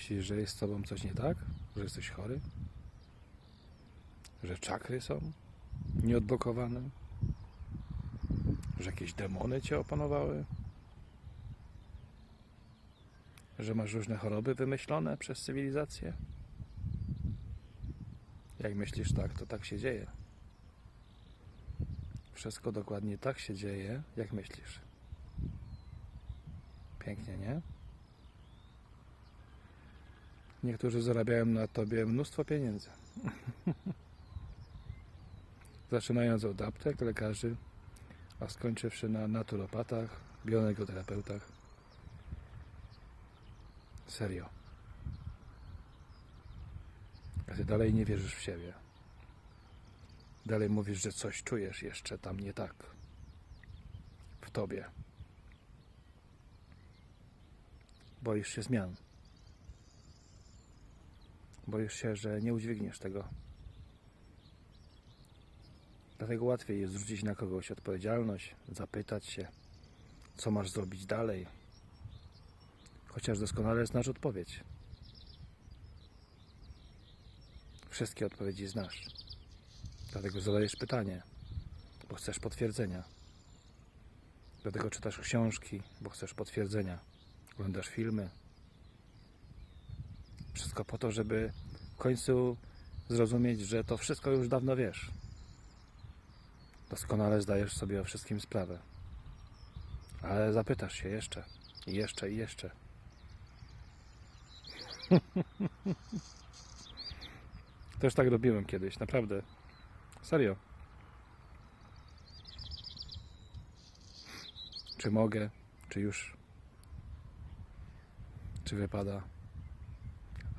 Myślisz, że jest z tobą coś nie tak? Że jesteś chory? Że czakry są nieodblokowane? Że jakieś demony cię opanowały? Że masz różne choroby wymyślone przez cywilizację? Jak myślisz tak, to tak się dzieje. Wszystko dokładnie tak się dzieje, jak myślisz. Pięknie, nie? Niektórzy zarabiają na tobie mnóstwo pieniędzy. Zaczynając od aptek, lekarzy, a skończywszy na naturopatach, bioenergoterapeutach. Serio. A ty dalej nie wierzysz w siebie. Dalej mówisz, że coś czujesz jeszcze tam nie tak. W tobie. Boisz się zmian. Boisz się, że nie udźwigniesz tego. Dlatego łatwiej jest zrzucić na kogoś odpowiedzialność, zapytać się, co masz zrobić dalej. Chociaż doskonale znasz odpowiedź. Wszystkie odpowiedzi znasz. Dlatego zadajesz pytanie, bo chcesz potwierdzenia. Dlatego czytasz książki, bo chcesz potwierdzenia. Oglądasz filmy. Wszystko po to, żeby w końcu zrozumieć, że to wszystko już dawno wiesz. Doskonale zdajesz sobie o wszystkim sprawę. Ale zapytasz się jeszcze, i jeszcze, i jeszcze. Też tak robiłem kiedyś, naprawdę. Serio. Czy mogę? Czy już? Czy wypada?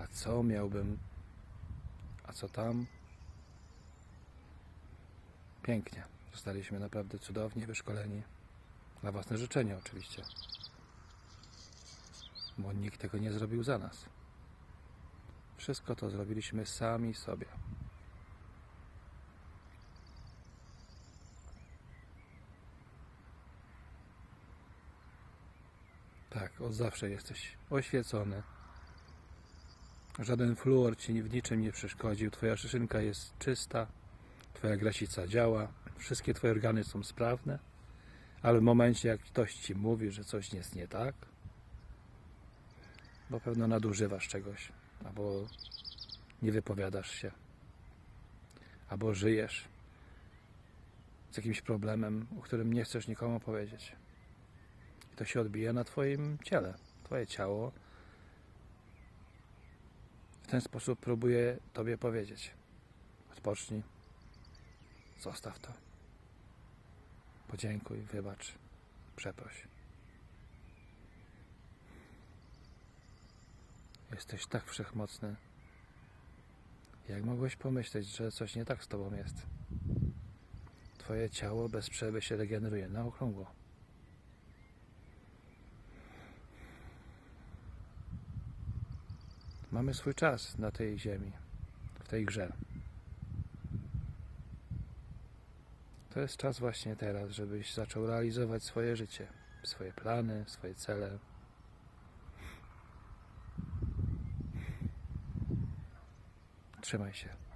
A co miałbym? A co tam? Pięknie. Zostaliśmy naprawdę cudownie wyszkoleni. Na własne życzenie oczywiście. Bo nikt tego nie zrobił za nas. Wszystko to zrobiliśmy sami sobie. Tak, od zawsze jesteś oświecony. Żaden fluor ci w niczym nie przeszkodził. Twoja szyszynka jest czysta, twoja grasica działa, wszystkie twoje organy są sprawne, ale w momencie, jak ktoś ci mówi, że coś jest nie tak, bo pewno nadużywasz czegoś, albo nie wypowiadasz się, albo żyjesz z jakimś problemem, o którym nie chcesz nikomu powiedzieć. I to się odbija na Twoim ciele. Twoje ciało ten sposób próbuje Tobie powiedzieć: odpocznij, zostaw to, podziękuj, wybacz, przeproś. Jesteś tak wszechmocny. Jak mogłeś pomyśleć, że coś nie tak z Tobą jest? Twoje ciało bez przerwy się regeneruje na okrągło. Mamy swój czas na tej ziemi, w tej grze. To jest czas właśnie teraz, żebyś zaczął realizować swoje życie, swoje plany, swoje cele. Trzymaj się.